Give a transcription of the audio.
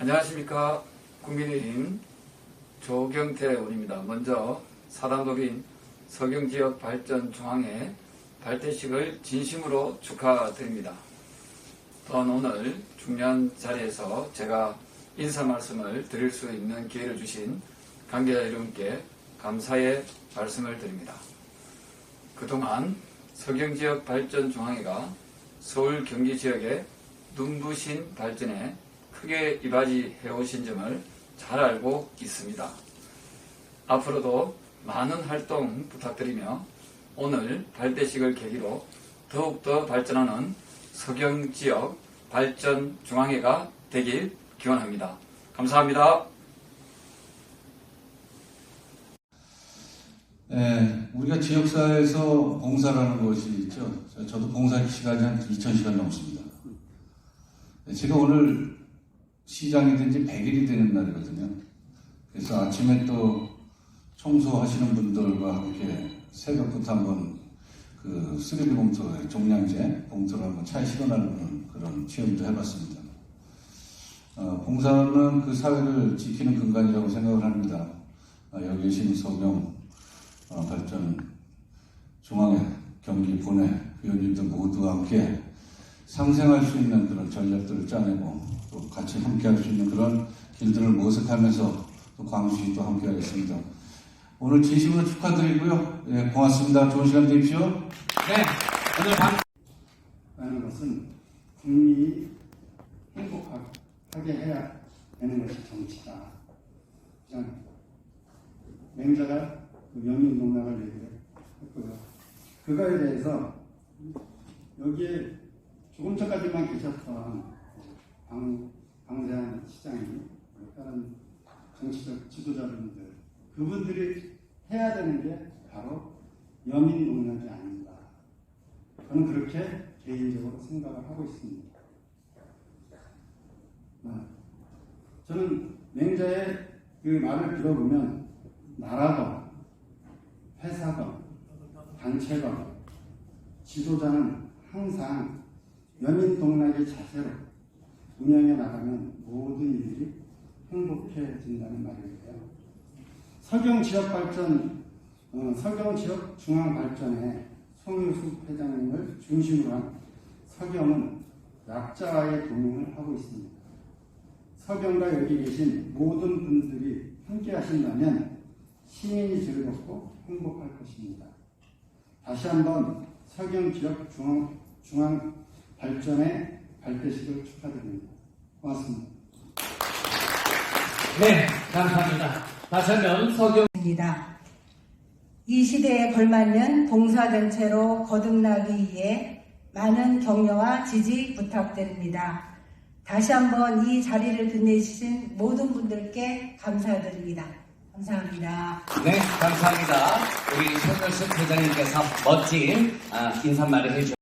안녕하십니까 국민의힘 조경태 의원입니다. 먼저 사단법인 서경지역 발전 중앙회 발대식을 진심으로 축하드립니다. 또한 오늘 중요한 자리에서 제가 인사 말씀을 드릴 수 있는 기회를 주신 관계자 여러분께 감사의 말씀을 드립니다. 그동안 서경지역 발전 중앙회가 서울 경기 지역의 눈부신 발전에 크게 이바지해 오신 점을 잘 알고 있습니다. 앞으로도 많은 활동 부탁드리며 오늘 발대식을 계기로 더욱더 발전하는 서경 지역 발전 중앙회가 되길 기원합니다. 감사합니다. 예, 우리가 지역사회에서 봉사라는 것이 있죠. 저- 저도 봉사 시간이 한 2,000시간 넘습니다. 예, 제가 오늘 시장이 된지 100일이 되는 날이거든요. 그래서 아침에 또 청소하시는 분들과 함께 새벽부터 한번 그 쓰레기 봉투, 종량제 봉투를 한번 차에 실어나르는 그런 체험도 해봤습니다. 어, 봉사는 그 사회를 지키는 근간이라고 생각을 합니다. 아, 여기 계신 서명 어, 발전 중앙회 경기 본회 의원님들 모두와 함께 상생할 수 있는 그런 전략들을 짜내고 또 같이 함께 할 수 있는 그런 길들을 모색하면서 또 광주시도 함께 하겠습니다. 오늘 진심으로 축하드리고요. 예, 고맙습니다. 좋은 시간 되십시오. 네, 오늘 방 라는 것은 국민이 행복하게 해야 되는 것이 정치다. 그냥 맹자가 그 연민 농락을 얘기했고요. 그거에 대해서 여기에 조금 전까지만 계셨던 방, 방세한 시장이 다른 정치적 지도자분들 그분들이 해야 되는 게 바로 연민 농락이 아닌가. 저는 그렇게 개인적으로 생각을 하고 있습니다. 아, 저는 맹자의 그 말을 들어보면 나라건, 회사건, 단체건, 지도자는 항상 연민동락의 자세로 운영해 나가면 모든 일들이 행복해진다는 말이에요. 서경 지역 발전, 어, 서경 지역 중앙 발전에 송유숙 회장님을 중심으로 한 서경은 약자와의 동행을 하고 있습니다. 서경과 여기 계신 모든 분들이 함께 하신다면 시민이 즐겁고 행복할 것입니다. 다시 한번 서경 지역 중앙, 중앙 발전의 발대식을 축하드립니다. 고맙습니다. 네, 감사합니다. 다시 한번 서경 입니다. 이 시대에 걸맞는 봉사단체로 거듭나기 위해 많은 격려와 지지 부탁드립니다. 다시 한번 이 자리를 빛내주신 모든 분들께 감사드립니다. 감사합니다. 네, 감사합니다. 우리 손열숙 회장님께서 멋진 아, 인사말을 해주